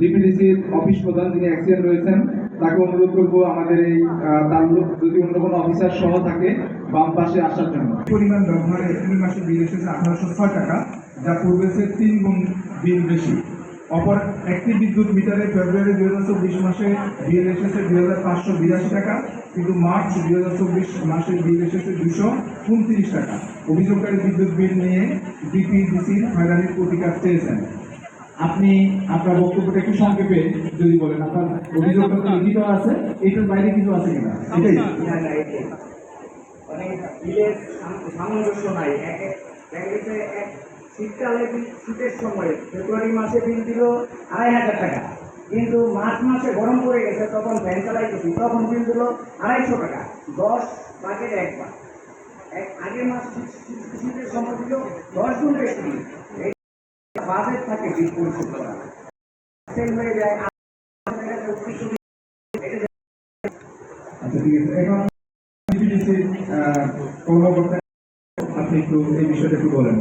ডিপিডিসির office প্রধান যিনি accident রয়েছেন, তাকে অনুরোধ করব আমাদের এই তার যদি অন্য কোনো অফিসার সহ থাকে বাম পাশে আসার জন্য। পরিমাণ ব্যবহারে এপ্রিল মাসে বিল এসেছে? আঠারোশো ছয় টাকা, যা পূর্বে তিন গুণ বিল বেশি। অপর একটি বিদ্যুৎ মিটারে ফেব্রুয়ারি দুই হাজার চব্বিশ মাসে বিল এসেছে দুই হাজার পাঁচশো বিরাশি টাকা, কিন্তু মার্চ দুই হাজার চব্বিশ মাসে বিল এসেছে দুশো উনত্রিশ টাকা। অভিযোগকারী বিদ্যুৎ বিল নিয়ে ডিপিডিসির হয়রানির প্রতিকার চেয়েছেন। আপনি আপনার বক্তব্যটা একটু সংক্ষেপে যদি বলেন আপনার অভিযোগটা তো লিখিত আছে এটার বাইরে কিছু আছে কিনা? এটাই। না, না, এটাই। মানে বিলের সামঞ্জস্য নাই। এক এক দেখা গেছে এক শীতকালে শীতের সময় ফেব্রুয়ারি মাসে বিল দিল আড়াই হাজার টাকা। কিন্তু মার্চ মাসে গরম পড়ে গেছে তখন ফ্যান চালাইতেছি তখন বিল দিল আড়াইশো টাকা। দশ বাকের একবার। এক আগের মাস শীত- শীত- শীতের সময় দিল দশ গুণ বেশি। বাজেট থাকে বিল পরিশোধ সেল হয়ে যায় আচ্ছা ঠিক আছে। এখন ডিপিডিসি কর্মকর্তা আপনি একটু এই বিষয়টা একটু বলেন।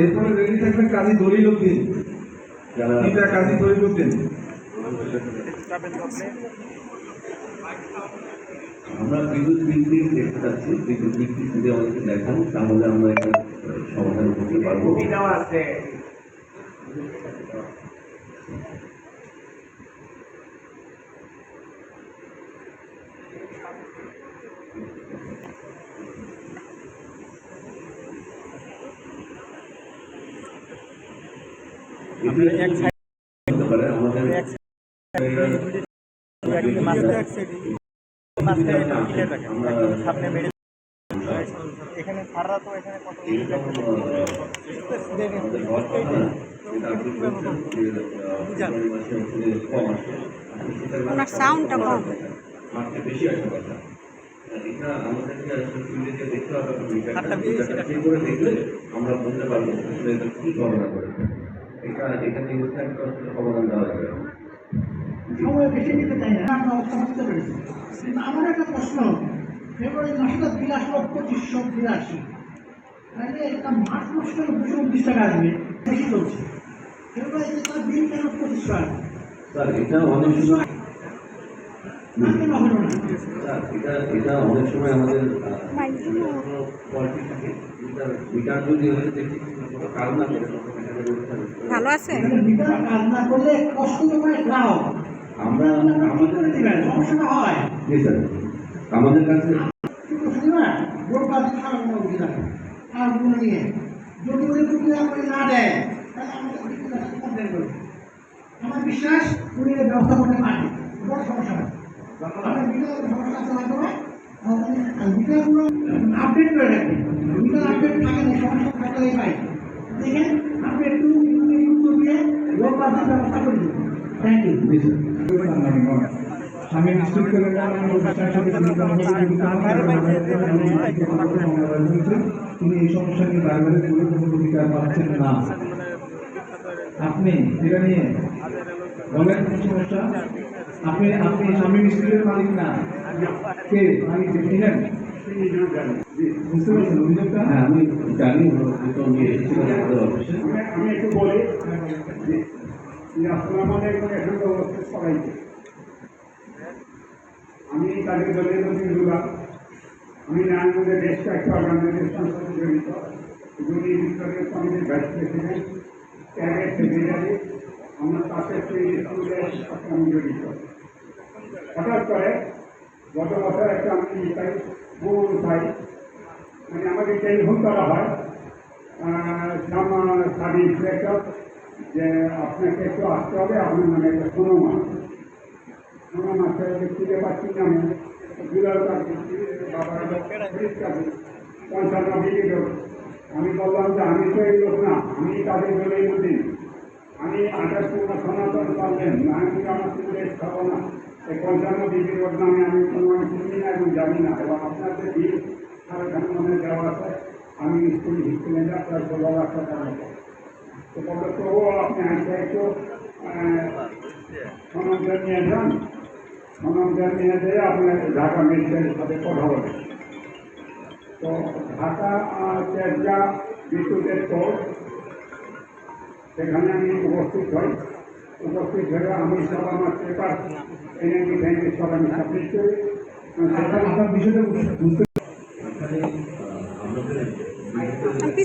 এরপরে রেডি থাকবেন কাজী দলিল উদ্দিন। কাজী দলিল উদ্দিন। আমরা বিদ্যুৎ বিক্রি দেখতে চাচ্ছি বিদ্যুৎ বিক্রি যদি আমাদেরকে দেখান তাহলে আমরা এটা সমাধান করতে পারব। সুবিধাও আমরা এখানে সাররা তো এখানে কত এইরকম, আহ, আমাদের ঘর কথা, যেটা আপনি বলছেন যে, আহ, ফেব্রুয়ারি মাসে হচ্ছে কম আসে। সেটার ওনার সাউন্ডটা কম। মার্চে বেশি আসে কথা। এটা আমাদেরকে আসলে ফিল্ডে দেখতে হবে এবং এটা হাতটা দিয়ে সেটা- চেক করে দেখলে আমরা বলতে পারব এটা কি গণনা করে এখানে সমাধান দেওয়া যাবে। সময় বেশি নিতে চাই না। আমরা অবস্থা বুঝতে পেরেছি। কিন্তু আমার একটা প্রশ্ন ফেব্রুয়ারি মাসে তো বিল আসলো পঁচিশশো বিরাশি। তাহলে এটা মার্চ মাসে তো দুশো উনত্রিশ টাকা আসবে বেশি চলছে। ফেব্রুয়ারিতে তার বিল কেন পঁচিশশো আসবে? স্যার এটা অনেক সময় না না? এটা এটা অনেক আমাদের মিটার যদি হয়ে দেখি কোনো না করে। ভালো আছে কাজ না করলে কষ্ট গ্রাহক আমরা করে দিবেন সমস্যাটা হয়। জি স্যার আমাদের কাছে নিয়ে যদি ওই প্রক্রিয়া করে না দেয় তাহলে আমাদের কমপ্লেন করবে। আমার বিশ্বাস উনি ব্যবস্থা করতে পারবে। বড় সমস্যা না আমাদের মিটার সমস্যা আছে হয়তো না আপডেট করে রাখবেন আপডেট থাকে না সমস্যা থাকলে পাই দেখেন আপনি একটু ভোট ব্যবস্থা করে দেবেন নিশ্চিত করে তিনি এই সমস্যা নিয়ে ড্রাইভারের পুরো অধিকার পাচ্ছেন না আপনি এটা নিয়ে বলেন সমস্যা? আপনি আপনি স্বামী মিস্ত্রির মালিক না। কে? মালিক ছিলেন? বুঝতে পারছেন অভিযোগটা? হ্যাঁ আমি জানি আমি আমি একটু বলি। সবাইকে। আমি তাদের দলের দুবার আমি নারায়ণগঞ্জের বেশ কয়েকটা অর্গানাইজেশন সাথে জড়িত যদি ভিক্টোরিয়া কমিটির ভাইস প্রেসিডেন্ট ক্যাডেট সেক্রেটারি আমার পাশে স্কুলের জড়িত। হঠাৎ করে গত বছর একটা আমি পাই ফোন পাই। মানে আমাকে টেলিফোন করা হয়। জামা সাবি ইন্সপেক্টর যে আপনাকে একটু আসতে হবে আপনার নামে একটা সোনম আছে সোনম আছে খুঁজে পাচ্ছি না আমি দুলাল কাছে পঞ্চান্ন বিলি লোক আমি বললাম যে আমি তো এই লোক না, আমি তাদের দলের মধ্যে আমি আঠাশ কুমার সনাতন পারলেন আমি আমার স্কুলের খাব না। এই পঞ্চান্ন বিলি লোক নামে আমি কোনো আমি চিনি না এবং জানি না, এবং আপনাদের বিল সারা মনে দেওয়া আছে। আমি স্কুল স্কুলে আপনার বলা রাখতে পারব তো তবুও আপনি আসলে একটু সমাজের নিয়ে যান সনমদের নিয়ে যেয়ে আপনার ঢাকা মিনিস্টারের সাথে কথা বলে তো ঢাকা চেষ্টা বিদ্যুতের কোর্ট সেখানে আমি উপস্থিত হই উপস্থিত হয়ে আমি সব আমার পেপার এনএনডি ব্যাংকের সব আমি সাবমিট করি সেখানে আপনার বিষয়টা এখানে আহ, আমাদের বিদ্যুতের- পিছনে গেলে কেন বিদ্যুতের ট্যারিফ বিধি অনুযায়ী স্বামী ছিলেন বিদ্যুতের ভাড়াটিয়া বিদ্যুতের ট্যারিফ বিধি অনুযায়ী যে জমি মালিক তার নামে কেস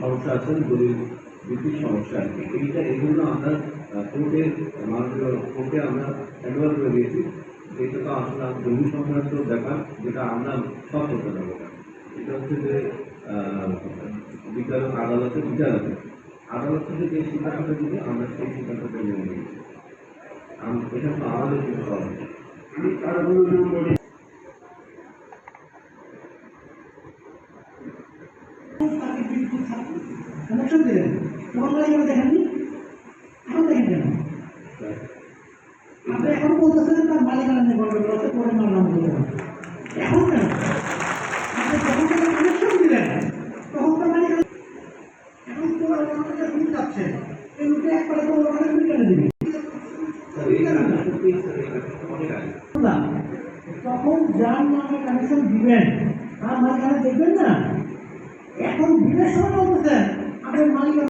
সমস্যা আছে গরিব ভিত্তিক সমস্যা আর কি এইটা এই জন্য আমরা কোর্টে কোর্টে আমরা অ্যাডভান্স করে দিয়েছি। এটা তো আসলে জমি সংক্রান্ত ব্যাপার যেটা আমরা সব করতে পারব। এটা হচ্ছে যে আহ, বিচারক আদালতের বিচার আছে আদালত থেকে যে সিদ্ধান্তটা দিবে আমরা সেই সিদ্ধান্তটা মেনে এটা তো আমাদের কিছু নেই। আমি কারও কোনো নাম বলি তাকে বিদ্যুৎ কানেকশন দিলেন তখন তারা এগুলো দেখেননি এখন দেখেন কেন আপনি এখন বলতেছেন যে তার মালিকানা নিয়ে গল্প করতে পরে মামলা করতে হবে এখন কেন তখন তার মালিকানা এখন তো আমাদের রুট যাচ্ছে। এই রুটে তো তখন যার নামে কানেকশন দিবেন, তার মালিকানা দেখবেন না? এখন বিলের সময় বলতেছেন আপনার মালিকানা